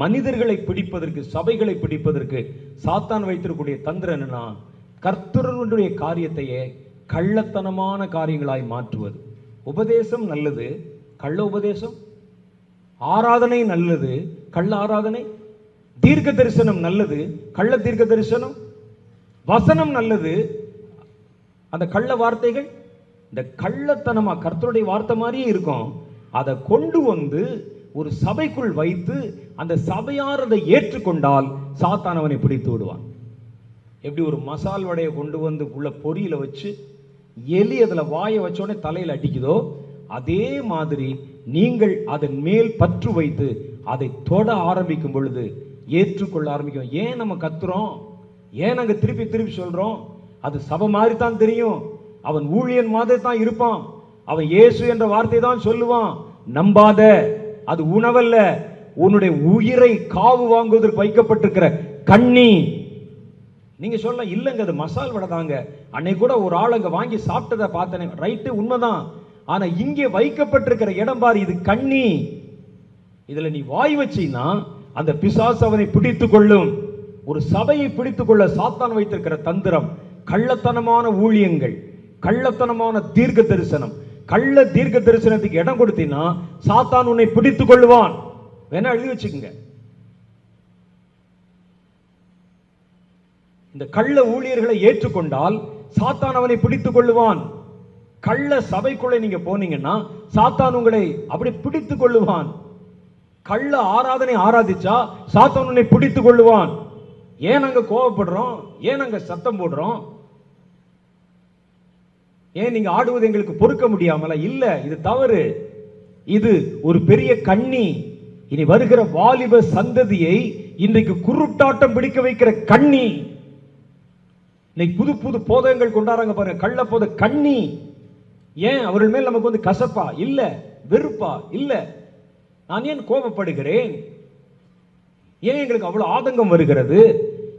மனிதர்களை பிடிப்பதற்கு சபைகளை பிடிப்பதற்கு சாத்தான் வைத்திருக்கக்கூடிய தந்திரம் என்னன்னா கர்த்தருடைய காரியத்தையே கள்ளத்தனமான காரியங்களாய் மாற்றுவது. உபதேசம் நல்லது கள்ள உபதேசம். ஆராதனை நல்லது கள்ள ஆராதனை. தீர்க்க தரிசனம் நல்லது கள்ள தீர்க்க தரிசனம். வசனம் நல்லது அந்த கள்ள வார்த்தைகள். இந்த கள்ளத்தனமாக கர்த்தருடைய வார்த்தை மாதிரியே இருக்கும். அதை கொண்டு வந்து ஒரு சபைக்குள் வைத்து அந்த சபையார் அதை ஏற்றுக்கொண்டால் சாத்தான் அவனை பிடித்து விடுவான். எப்படி ஒரு மசால் வடையை கொண்டு வந்து உள்ள பொரியில வச்சு எலி அதில் வாயை வச்சோடனே தலையில் அடிக்குதோ அதே மாதிரி நீங்கள் அதன் மேல் பற்று வைத்து அதை தொட ஆரம்பிக்கும் பொழுது ஏற்றுக்கொள்ள ஆரம்பிக்கும். ஏன் நம்ம கத்துறோம்? ஏன் அங்கே திருப்பி திருப்பி சொல்றோம்? அது சபை மாதிரி தான் தெரியும். அவன் ஊழியன் மாதிரி தான் இருப்பான். அவன் இயேசு என்ற வார்த்தை தான் சொல்லுவான். நம்பாத அது உணவல்ல உன்னுடைய உயிரை காவு வாங்குவதற்கு வைக்கப்பட்டிருக்கிற கண்ணி. நீங்க சொல்ல இல்லைங்க அது மசால் வடை தாங்க. அன்னைக்கு கூட ஒரு ஆள் அங்க வாங்கி சாப்பிட்டதை பார்த்தனே. ரைட்டு உண்மைதான். ஆனா இங்கே வைக்கப்பட்டிருக்கிற இடம் பாரு இது கண்ணி. இதுல நீ வாய் வச்சின்னா அந்த பிசாசு அவனை பிடித்து கொள்ளும். ஒரு சபையை பிடித்துக்கொள்ள சாத்தான் வைத்திருக்கிற தந்திரம். கள்ளத்தனமான ஊழியங்கள் கள்ளத்தனமான தீர்க்க தரிசனம். கள்ள தீர்க்க தரிசனத்துக்கு இடம் கொடுத்தீங்கன்னா சாத்தான் உன்னை பிடித்துக் கொள்ளுவான். வேணா எழுதி வச்சுக்கோங்க. இந்த கள்ள ஊழியர்களை ஏற்றுக்கொண்டால் சாத்தான் அவனை பிடித்துக் கொள்ளுவான். கள்ள சபைக்குள்ளே நீங்க போனீங்கன்னா சாத்தான் உங்களை அப்படி பிடித்துக் கொள்ளுவான். கள்ள ஆராதனை ஆராதிச்சா சாத்தான் உன்னை பிடித்துக் கொள்ளுவான். ஏன் அங்க கோவப்படுறோம்? ஏன் அங்க சத்தம் போடுறோம்? ஏன் நீங்க ஆடுவது எங்களுக்கு பொறுக்க முடியாமல? இல்ல இது தவறு. இது ஒரு பெரிய கண்ணி. இனி வருகிற வாலிப சந்ததியை இன்றைக்கு குருட்டாட்டம் பிடிக்க வைக்கிற கண்ணி. இன்னைக்கு புது புது போதகங்கள் கொண்டாடுறாங்க பாருங்க கள்ள போத கண்ணி. ஏன்? அவர்கள் மேல் நமக்கு வந்து கசப்பா? இல்ல வெறுப்பா? இல்ல. நான் ஏன் கோபப்படுகிறேன்? ஏன் எங்களுக்கு அவ்வளவு ஆதங்கம் வருகிறது?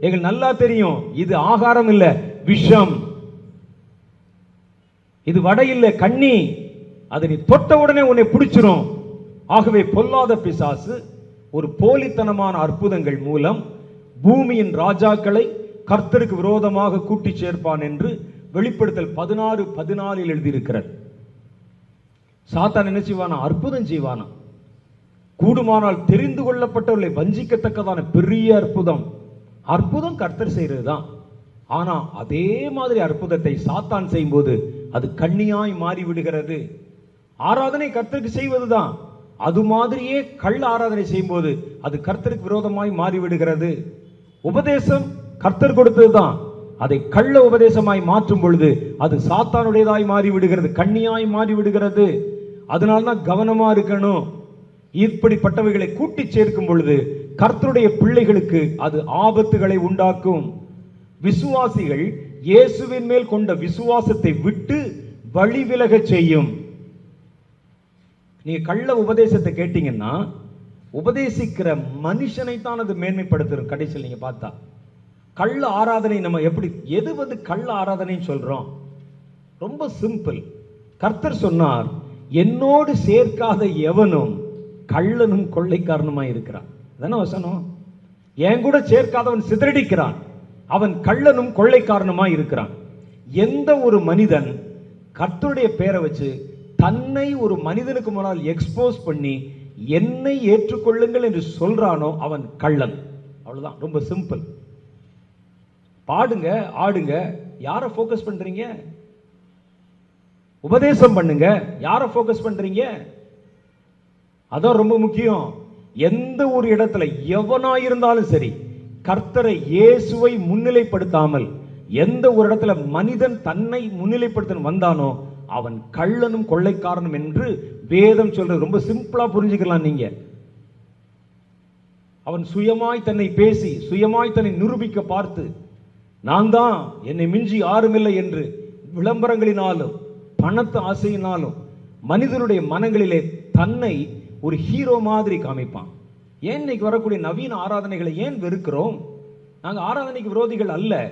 எங்களுக்கு நல்லா தெரியும் இது ஆகாரம் இல்ல விஷம். இது வடை இல்லை கண்ணி அதை நீ தொட்ட உடனே உன்னை பிடிச்சிரும். ஆகவே பொல்லாத பிசாசு ஒரு போலித்தனமான அற்புதங்கள் மூலம் பூமியின் ராஜாக்களை கர்த்தருக்கு விரோதமாக கூட்டி சேர்ப்பான் என்று வெளிப்படுத்தல் பதினாறு பதினாலில் எழுதியிருக்கிறது. சாத்தான் என்ன செய்வானா? அற்புதம் செய்வானா? கூடுமானால் தெரிந்து கொள்ளப்பட்டவர்களை வஞ்சிக்கத்தக்கதான பெரிய அற்புதம். அற்புதம் கர்த்தர் செய்கிறது தான் ஆனால் அதே மாதிரி அற்புதத்தை சாத்தான் செய்யும்போது அது கண்ணியாய் மாறிவிடுகிறது. ஆராதனை கர்த்தருக்கு செய்வதுதான். அது மாதிரியே கள்ள ஆராதனை செய்யும்போது அது கர்த்தருக்கு விரோதமாய் மாறி விடுகிறது உபதேசம் கர்த்தர் கொடுத்தது தான் அதை கள்ள உபதேசமாய் மாற்றும் பொழுது அது சாத்தானுடையதாய் மாறி விடுகிறது கண்ணியாய் மாறி விடுகிறது அதனால்தான் கவனமா இருக்கணும். இப்படிப்பட்டவைகளை கூட்டி சேர்க்கும் பொழுது கர்த்தருடைய பிள்ளைகளுக்கு அது ஆபத்துகளை உண்டாக்கும். விசுவாசிகள் இயேசுவின் மேல் கொண்ட விசுவாசத்தை விட்டு வழி விலகச் செய்யும். நீங்க கள்ள உபதேசத்தை கேட்டீங்கன்னா உபதேசிக்கிற மனுஷனை தான் அது மேன்மைப்படுத்தும் கடைசியில் நீங்க பார்த்தா. கள்ள ஆராதனை நம்ம எப்படி எது வந்து கள்ள ஆராதனைன்னு சொல்றோம்? ரொம்ப சிம்பிள். கர்த்தர் சொன்னார் என்னோடு சேர்க்காத எவனும் கள்ளனும் கொள்ளைக்காரனுமா இருக்கிறான். தானே வசனம்? என் கூட சேர்க்காதவன் சிதறடிக்கிறான். அவன் கள்ளனும் கொள்ளைக்காரனுமா இருக்கிறான். எந்த ஒரு மனிதன் கர்த்தருடைய பேரை வச்சு தன்னை ஒரு மனிதனுக்கு முன்னால் எக்ஸ்போஸ் பண்ணி என்னை ஏற்றுக்கொள்ளுங்கள் என்று சொல்றானோ அவன் கள்ளன். அவ்வளவுதான் ரொம்ப சிம்பிள் பாடுங்க ஆடுங்க யாரை ஃபோக்கஸ் பண்றீங்க? உபதேசம் பண்ணுங்க யாரை ஃபோக்கஸ் பண்றீங்க? அதான் ரொம்ப முக்கியம். எந்த ஒரு இடத்துல எவனா இருந்தாலும் சரி கர்த்தரை இயேசுவை முன்னிலைப்படுத்தாமல் எந்த ஒரு இடத்துல மனிதன் தன்னை முன்னிலைப்படுத்த வந்தானோ அவன் கள்ளனும் கொள்ளைக்காரனும் என்று வேதம் சொல்றது. ரொம்ப சிம்பிளா புரிஞ்சுக்கலாம் நீங்க. அவன் சுயமாய் தன்னை பேசி சுயமாய் தன்னை நிரூபிக்க பார்த்து நான் தான் என்னை மிஞ்சி யாருமில்லை என்று விளம்பரங்களினாலும் பணத்து ஆசையினாலும் மனிதனுடைய மனங்களிலே தன்னை ஒரு ஹீரோ மாதிரி காமிப்பான். ஏன் இன்னைக்கு வரக்கூடிய நவீன ஆராதனைகளை ஏன் வெறுக்கிறோம்? நாங்கள் ஆராதனைக்கு விரோதிகள் அல்ல.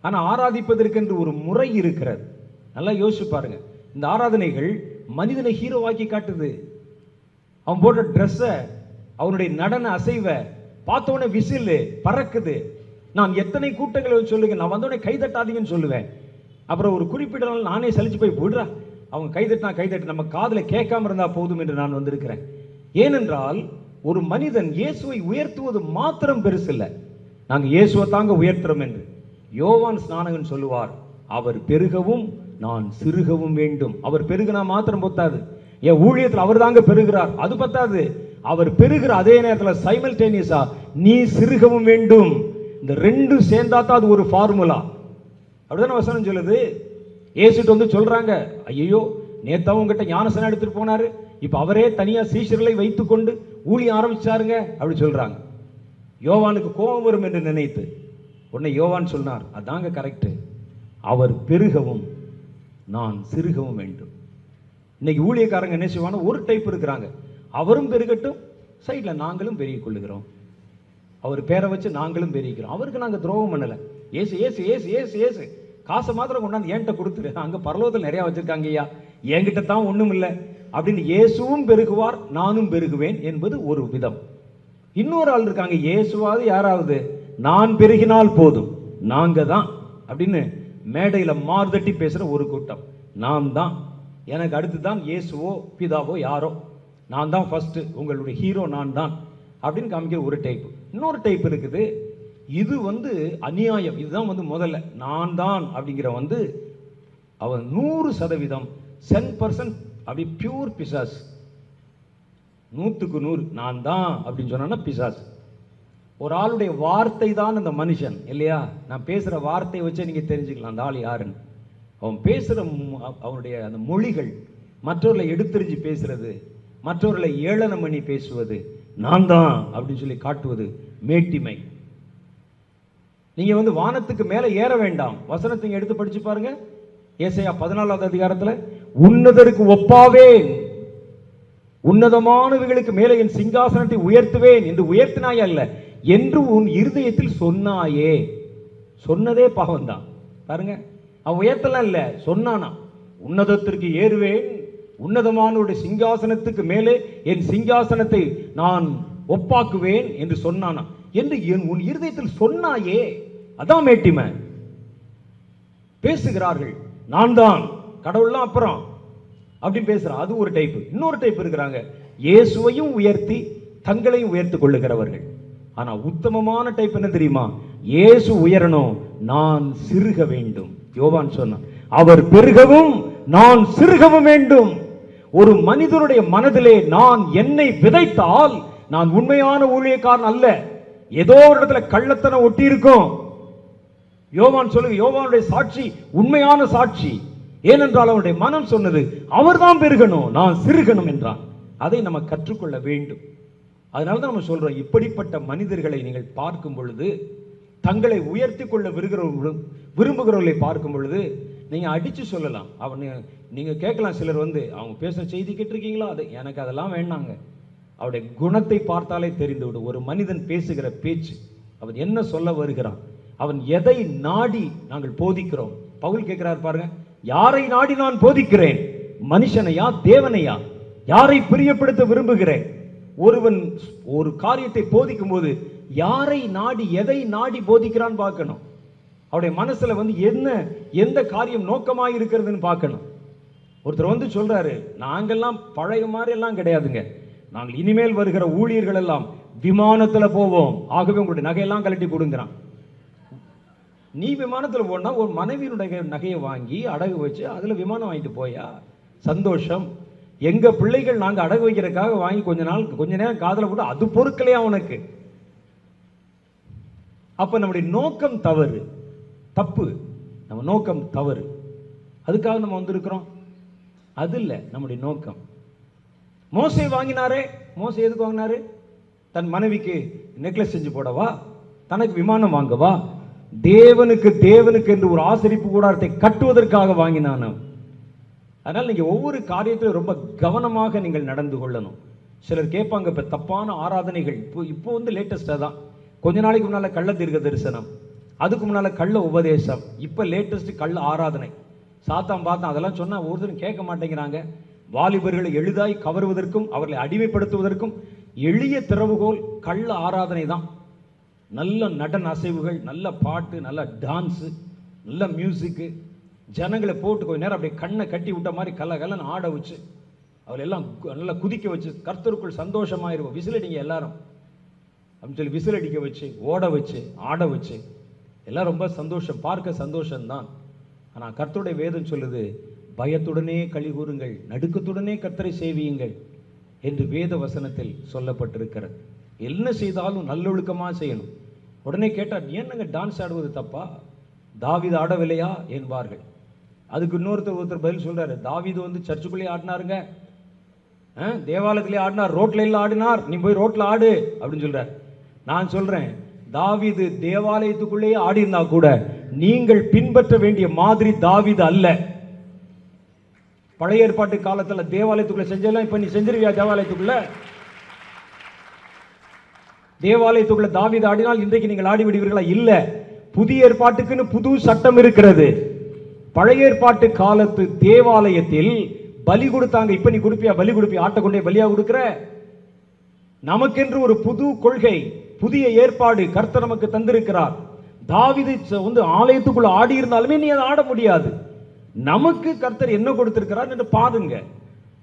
ஆனால் ஆராதிப்பதற்கென்று ஒரு முறை இருக்கிறது. நல்லா யோசிச்சு பாருங்க. இந்த ஆராதனைகள் மனிதனை ஹீரோவாக்கி காட்டுது. அவன் போட்ட ட்ரெஸ்ஸை அவனுடைய நடன அசைவை பார்த்த விசிலு விசில் பறக்குது. நான் எத்தனை கூட்டங்களை சொல்லுங்க நான் வந்தோடனே கை தட்டாதீங்கன்னு சொல்லுவேன். அப்புறம் ஒரு குறிப்பிட்ட நாள் நானே சலிச்சு போய் விடுறா. அவங்க கை தட்டினா கை தட்டு நம்ம காதில் கேட்காம இருந்தால் போதும் என்று நான் வந்திருக்கிறேன். ஏனென்றால் ஒரு மனிதன் இயேசுவை உயர்த்துவது மாத்திரம் பெருசு இல்லை இயேசுவை தாங்க உயர்த்துறோம் என்று. யோவான் ஸ்நானகன் சொல்லுவார் அவர் பெருகவும் நான் சிறுகவும் வேண்டும். அவர் பெருகினா மாத்திரம் பொத்தாது. என் ஊழியத்தில் அவர் தாங்க பெருகிறார். அது பத்தாது. அவர் பெருகிற அதே நேரத்தில் சைமல்டேனியஸா நீ சிறுகவும் வேண்டும். இந்த ரெண்டும் சேர்ந்தா தான் அது ஒரு ஃபார்முலா அப்படிதானே வசனம் சொல்லுது? ஏசுட்டு வந்து சொல்றாங்க ஐயோ நேத்தாவும் உங்ககிட்ட ஞானசனம் எடுத்துட்டு போனாரு. இப்போ அவரே தனியாக சீஷர்களை வைத்துக்கொண்டு ஊழியம் ஆரம்பிச்சாருங்க அப்படி சொல்கிறாங்க யோவானுக்கு கோபம் வரும் என்று நினைத்து. உடனே யோவான் சொன்னார் அதாங்க கரெக்ட் அவர் பெருகவும் நான் சிறுகவும் வேண்டும். இன்னைக்கு ஊழியக்காரங்க என்ன செய்வாங்க? ஒரு டைப் இருக்கிறாங்க. அவரும் பெருகட்டும் சைடில் நாங்களும் பெருகி கொள்ளுகிறோம். அவர் பேரை வச்சு நாங்களும் பெருகிக்கிறோம் அவருக்கு நாங்கள் துரோகம் பண்ணலை. ஏசு ஏசு ஏசு ஏசு ஏசு. காசை மாத்திரம் கொண்டாந்து என்கிட்ட கொடுத்துரு. அங்கே பரலோகத்தில் நிறையா வச்சுருக்காங்க ஐயா என்கிட்ட தான் ஒன்றும் இல்லை அப்படின்னு இயேசுவும் பெருகுவார் நானும் பெருகுவேன் என்பது ஒரு விதம். இன்னொரு ஆள் இருக்காங்க இயேசுவாவது யாராவது? நான் பெருகினால் போதும் நாங்க தான் அப்படின்னு மேடையில் மார்தட்டி பேசுகிற ஒரு கூட்டம். நான் தான் எனக்கு அடுத்து தான் இயேசுவோ பிதாவோ யாரோ? நான் தான் ஃபஸ்ட்டு உங்களுடைய ஹீரோ நான் தான் அப்படின்னு காமிக்கிற ஒரு டைப் இன்னொரு டைப் இருக்குது இது வந்து அநியாயம். இதுதான் வந்து முதல்ல நான் தான் அப்படிங்கிற வந்து அவன் நூறு சதவீதம் சென் பர்சன்ட் அப்படி பியூர் பிசாஸ் நூத்துக்கு நூறு நான் தான் அப்படின்னு சொன்னேன்னா பிசாஸ் ஒரு ஆளுடைய வார்த்தை தான் அந்த மனுஷன் இல்லையா? நான் பேசுற வார்த்தையை வச்சே நீங்க தெரிஞ்சுக்கலாம் அந்த ஆள் யாருன்னு. அவன் பேசுற அவனுடைய அந்த மொழிகள் மற்றவர்களை எடுத்தெறிஞ்சு பேசுறது மற்றவர்களை ஏளனம் பண்ணி பேசுவது நான் தான் அப்படின்னு சொல்லி காட்டுவது மேட்டிமை. நீங்க வந்து வானத்துக்கு மேலே ஏற வேண்டாம். வசனத்தை எடுத்து படிச்சு பாருங்க. ஏசையா பதினாலாவது அதிகாரத்துல உன்னதருக்கு ஒப்பாவேன். உன்னதமானவைகளுக்கு மேலே என் சிங்காசனத்தை உயர்த்துவேன் என்று உயர்த்தினாய் அல்ல என்று உன் இருதயத்தில் சொன்னாயே. சொன்னதே பாவம் தான் பாருங்க அவன் உயர்த்தலாம் இல்ல சொன்னானா. உன்னதத்திற்கு ஏறுவேன் உன்னதமானவருடைய சிங்காசனத்துக்கு மேலே என் சிங்காசனத்தை நான் ஒப்பாக்குவேன் என்று சொன்னானா என்று என் உன் இருதயத்தில் சொன்னாயே. அதான் மேட்டிமை பேசுகிறார்கள் நான் தான் கடவுள்லாம் அப்புறம் அப்படின்னு பேசுறான் அது ஒரு டைப் இன்னொரு டைப் இருக்கிறாங்க. இயேசுவையும் உயர்த்தி தங்களையும் உயர்த்தி கொள்ளுகிறவர்கள். ஆனா உத்தமமான டைப் என்ன தெரியுமா? இயேசு உயரணும் நான் சிறுக வேண்டும். யோவான் சொன்னான் அவர் பெருகவும் நான் சிறுகவும் வேண்டும். ஒரு மனிதனுடைய மனதிலே நான் என்னை விதைத்தால் நான் உண்மையான ஊழியக்காரன் அல்ல. ஏதோ ஒரு இடத்துல கள்ளத்தனம் ஒட்டி இருக்கும் யோவான் சொல்லுங்க யோவானுடைய சாட்சி உண்மையான சாட்சி. ஏனென்றால் அவனுடைய மனம் சொன்னது அவர்தான் பெருகணும் நான் சிறுகணும் என்றான். அதை நம்ம கற்றுக்கொள்ள வேண்டும். அதனால தான் நம்ம சொல்றோம் இப்படிப்பட்ட மனிதர்களை நீங்கள் பார்க்கும் பொழுது தங்களை உயர்த்தி கொள்ள விரும்புகிறவர்களும் விரும்புகிறவர்களை பார்க்கும் பொழுது நீங்கள் அடித்து சொல்லலாம். அவன் நீங்கள் கேட்கலாம் சிலர் வந்து அவங்க பேசுகிற செய்தி கேட்டிருக்கீங்களா? அது எனக்கு அதெல்லாம் வேண்டாங்க. அவருடைய குணத்தை பார்த்தாலே தெரிந்துவிடும் ஒரு மனிதன் பேசுகிற பேச்சு அவன் என்ன சொல்ல வருகிறான்? அவன் எதை நாடி நாங்கள் போதிக்கிறோம்? பவுல் கேட்கிறார் பாருங்கள் யாரை நாடி நான் போதிக்கிறேன்? மனுஷனையா? தேவனையா? யாரை பிரியப்படுத்த விரும்புகிறேன்? ஒருவன் ஒரு காரியத்தை போதிக்கும் போது யாரை நாடி எதை நாடி போதிக்கிறான் பார்க்கணும். அவருடைய மனசுல வந்து என்ன எந்த காரியம் நோக்கமாக இருக்கிறதுன்னு பார்க்கணும். ஒருத்தர் வந்து சொல்றாரு நாங்கெல்லாம் பழைய மாதிரி எல்லாம் கிடையாதுங்க. நாங்கள் இனிமேல் வருகிற ஊழியர்கள் எல்லாம் விமானத்துல போவோம். ஆகவே உங்களுடைய நகையெல்லாம் கழட்டி கொடுங்கிறான். நீ விமானத்தில் போனால் ஒரு மனைவியினுடைய நகையை வாங்கி அடகு வச்சு அதில் விமானம் வாங்கிட்டு போயா? சந்தோஷம். எங்கள் பிள்ளைகள் நாங்கள் அடகு வைக்கிறதுக்காக வாங்கி கொஞ்ச நாள் கொஞ்ச நேரம் காதில் போட்டு அது பொருட்களையா உனக்கு? அப்போ நம்முடைய நோக்கம் தவறு. தப்பு. நம்ம நோக்கம் தவறு. அதுக்காக நம்ம வந்திருக்கிறோம். அது இல்லை நம்முடைய நோக்கம். மோசை வாங்கினாரே. மோசை எதுக்கு வாங்கினாரு? தன் மனைவிக்கு நெக்லஸ் செஞ்சு போடவா? தனக்கு விமானம் வாங்கவா? தேவனுக்கு தேவனுக்கு என்று ஒரு ஆசரிப்பு கூடாரத்தை கட்டுவதற்காக வாங்கினான். அதனால் நீங்கள் ஒவ்வொரு காரியத்திலும் ரொம்ப கவனமாக நீங்கள் நடந்து கொள்ளணும். சிலர் கேட்பாங்க இப்போ தப்பான ஆராதனைகள். இப்போ இப்போ வந்து லேட்டஸ்ட்டாக தான் கொஞ்ச நாளைக்கு முன்னால் கள்ள தீர்க்க தரிசனம். அதுக்கு முன்னால் கள்ள உபதேசம். இப்போ லேட்டஸ்ட் கள்ள ஆராதனை. சாத்தான் பார்த்தான் அதெல்லாம் சொன்னால் ஒருத்தரும் கேட்க மாட்டேங்கிறாங்க. வாலிபர்களை எளிதாய் கவருவதற்கும் அவர்களை அடிமைப்படுத்துவதற்கும் எளிய திறவுகோல் கள்ள ஆராதனை தான் நல்ல நடன அசைவுகள் நல்ல பாட்டு நல்ல டான்ஸு நல்ல மியூசிக்கு ஜனங்களை போட்டு கொஞ்ச நேரம் அப்படியே கண்ணை கட்டி விட்ட மாதிரி கல கலன்னு ஆட வச்சு அவளை எல்லாம் நல்லா குதிக்க வச்சு கர்த்தருக்குள் சந்தோஷமாயிருவோம். விசிலடிங்க எல்லாரும். அப்படின்னு சொல்லி விசில் அடிக்க வச்சு ஓட வச்சு ஆட வச்சு எல்லாம் ரொம்ப சந்தோஷம். பார்க்க சந்தோஷம்தான். ஆனால் கர்த்தருடைய வேதம் சொல்லுது பயத்துடனே கழி கூறுங்கள் நடுக்கத்துடனே கர்த்தரை சேவியுங்கள் என்று வேத வசனத்தில் சொல்லப்பட்டிருக்கிறது. என்ன செய்தாலும் நல்லொழுக்கமாக செய்யணும். உடனே கேட்டால் என்னங்க டான்ஸ் ஆடுவது தப்பா? தாவீது ஆடவில்லையா? என்பார்கள். அதுக்கு இன்னொருத்தர் ஒருத்தர் பதில் சொல்கிறாரு தாவீது வந்து சர்ச்சுக்குள்ளே ஆடினாருங்க. ஆ, தேவாலயத்திலே ஆடினார் ரோட்டில் எல்லாம் ஆடினார் நீ போய் ரோட்டில் ஆடு அப்படின்னு சொல்கிறார் நான் சொல்கிறேன் தாவிது தேவாலயத்துக்குள்ளேயே ஆடி இருந்தா கூட நீங்கள் பின்பற்ற வேண்டிய மாதிரி தாவீது அல்ல. பழைய ஏற்பாட்டு காலத்தில் தேவாலயத்துக்குள்ளே செஞ்செல்லாம் இப்போ நீ செஞ்சிருவியா தேவாலயத்துக்குள்ளே? தேவாலயத்துக்குள்ள தாவீது ஆடினால் இன்றைக்கு நீங்கள் ஆடி விடுவீர்களா? இல்ல. புதிய ஏற்பாட்டுக்குன்னு புது சட்டம் இருக்கிறது. பழைய ஏற்பாட்டு காலத்து தேவாலயத்தில் பலி கொடுத்தாங்க. இப்ப நீ கொடுப்பியா? பலி கொடுப்பியா? ஆட்டை கொண்டே பலியா கொடுக்கிற? நமக்கென்று ஒரு புது கொள்கை புதிய ஏற்பாடு கர்த்தர் நமக்கு தந்திருக்கிறார். தாவிது வந்து ஆலயத்துக்குள்ள ஆடி இருந்தாலுமே நீ அதை ஆட முடியாது. நமக்கு கர்த்தர் என்ன கொடுத்திருக்கிறார் என்று பாருங்க.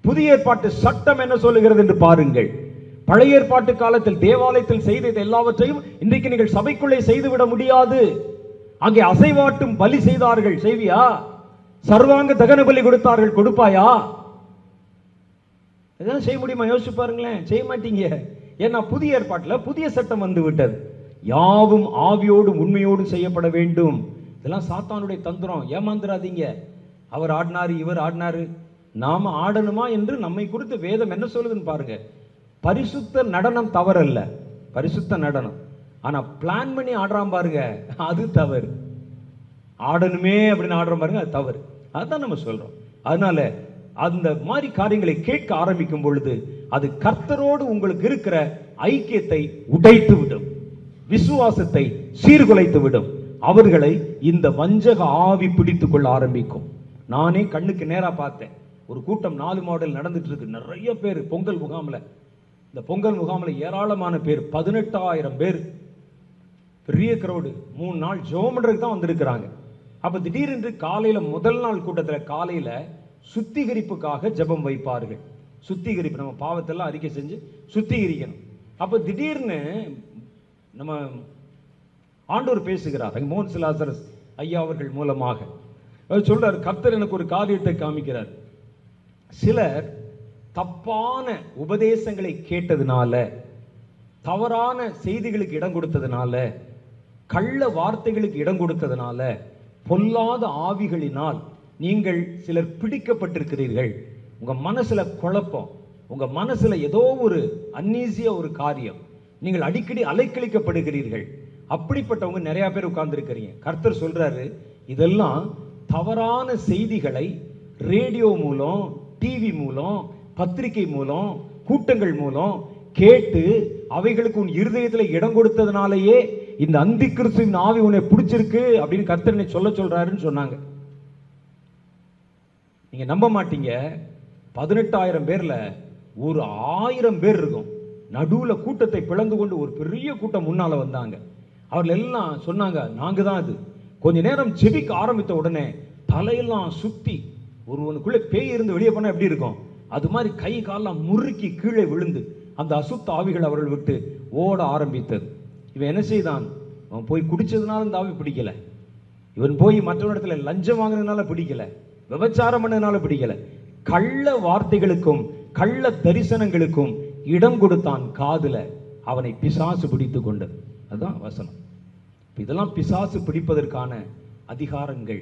புதிய ஏற்பாட்டு சட்டம் என்ன சொல்லுகிறது என்று பாருங்கள். பழைய ஏற்பாட்டு காலத்தில் தேவாலயத்தில் செய்த எல்லாவற்றையும் இன்றைக்கு நீங்கள் சபைக்குள்ளே செய்துவிட முடியாது. அங்கே அசைவாட்டும் பலி செய்தார்கள். செய்வியா? சர்வாங்க தகன பலி கொடுத்தார்கள். கொடுப்பாயா? இதெல்லாம் செய்ய முடியுமா? யோசிச்சு பாருங்களேன். செய்ய மாட்டீங்க. ஏன்னா புதிய ஏற்பாட்டில் புதிய சட்டம் வந்து விட்டது. யாவும் ஆவியோடும் உண்மையோடும் செய்யப்பட வேண்டும். இதெல்லாம் சாத்தானுடைய தந்திரம். ஏமாந்துடாதீங்க அவர் ஆடினாரு இவர் ஆடினாரு. நாம ஆடணுமா என்று நம்மை குறித்து வேதம் என்ன சொல்லுதுன்னு பாருங்க. பரிசுத்த நடனம் தவறல்ல. பரிசுத்த நடனம். ஆனா பிளான் பண்ணி ஆடுறான் பாருங்க. அது தவறு. ஆடணுமே அப்படின்னு ஆடுற பாருங்க அது தவறு. அதுதான் நம்ம சொல்றோம். அதனால அந்த மாதிரி காரியங்களை கேட்க ஆரம்பிக்கும் பொழுது அது கர்த்தரோடு உங்களுக்கு இருக்கிற ஐக்கியத்தை உடைத்து விடும் விசுவாசத்தை சீர்குலைத்து விடும் அவர்களை இந்த வஞ்சக ஆவி பிடித்து கொள்ள ஆரம்பிக்கும். நானே கண்ணுக்கு நேராக பார்த்தேன். ஒரு கூட்டம் நாலு மாடல் நடந்துட்டு இருக்கு. நிறைய பேர் பொங்கல் முகாமில். இந்த பொங்கல் முகாமில் ஏராளமான பேர் பதினெட்டாயிரம் பேர். பெரிய க்ரௌடு மூணு நாள் ஜோமன்றதுக்கு தான் வந்திருக்கிறாங்க. அப்போ திடீரென்று காலையில் முதல் நாள் கூட்டத்தில் காலையில் சுத்திகரிப்புக்காக ஜெபம் வைப்பார்கள். சுத்திகரிப்பு நம்ம பாவத்தெல்லாம் அறிக்கை செஞ்சு சுத்திகரிக்கணும். அப்போ திடீர்னு நம்ம ஆண்டோர் பேசுகிறார். மோகன் சிலாசரஸ் ஐயா அவர்கள் மூலமாக. அவர் சொல்றார் கர்த்தர் எனக்கு ஒரு காரியத்தை காமிக்கிறார். சிலர் தப்பான உபதேசங்களை கேட்டதுனால தவறான செய்திகளுக்கு இடம் கொடுத்ததுனால கள்ள வார்த்தைகளுக்கு இடம் கொடுத்ததுனால பொல்லாத ஆவிகளினால் நீங்கள் சிலர் பிடிக்கப்பட்டிருக்கிறீர்கள். உங்க மனசுல குழப்பம் உங்க மனசுல ஏதோ ஒரு அன்னீசிய ஒரு காரியம் நீங்கள் அடிக்கடி அலைக்கழிக்கப்படுகிறீர்கள். அப்படிப்பட்டவங்க நிறைய பேர் உட்கார்ந்துருக்கிறீங்க. கர்த்தர் சொல்றாரு இதெல்லாம் தவறான செய்திகளை ரேடியோ மூலம் டிவி மூலம் பத்திரிகை மூலம் கூட்டங்கள் மூலம் கேட்டு அவைகளுக்கு உன் இருதயத்தில் இடம் கொடுத்ததுனாலேயே இந்த அந்தி கிறிஸ்துவின் ஆவி உன்னை பிடிச்சிருக்கு அப்படின்னு கர்த்தனை சொல்ல சொல்றாருன்னு சொன்னாங்க. நீங்க நம்ப மாட்டீங்க. பதினெட்டாயிரம் பேர்ல ஒரு ஆயிரம் பேர் இருக்கும். நடுவில் கூட்டத்தை பிளந்து கொண்டு ஒரு பெரிய கூட்டம் முன்னால் வந்தாங்க. அவர்கள் எல்லாம் சொன்னாங்க நாங்கள் தான் அது. கொஞ்ச நேரம் ஜெபிக்க ஆரம்பித்த உடனே தலையெல்லாம் சுற்றி ஒருவனுக்குள்ளே பேய் இருந்து வெளியே போனால் எப்படி இருக்கும்? அது மாதிரி கை காலெலாம் முறுக்கி கீழே விழுந்து அந்த அசுத்த ஆவிகள் அவர்கள் விட்டு ஓட ஆரம்பித்தது. இவன் என்ன செய்தான்? அவன் போய் குடிச்சதுனால இந்த ஆவி பிடிக்கல. இவன் போய் மற்றவரிடத்துல லஞ்சம் வாங்கினதுனால பிடிக்கல. விபச்சாரம் பண்ணதுனால பிடிக்கல. கள்ள வார்த்தைகளுக்கும் கள்ள தரிசனங்களுக்கும் இடம் கொடுத்தான் காதுல. அவனை பிசாசு பிடித்து கொண்டது. அதுதான் வசனம். இதெல்லாம் பிசாசு பிடிப்பதற்கான அதிகாரங்கள்.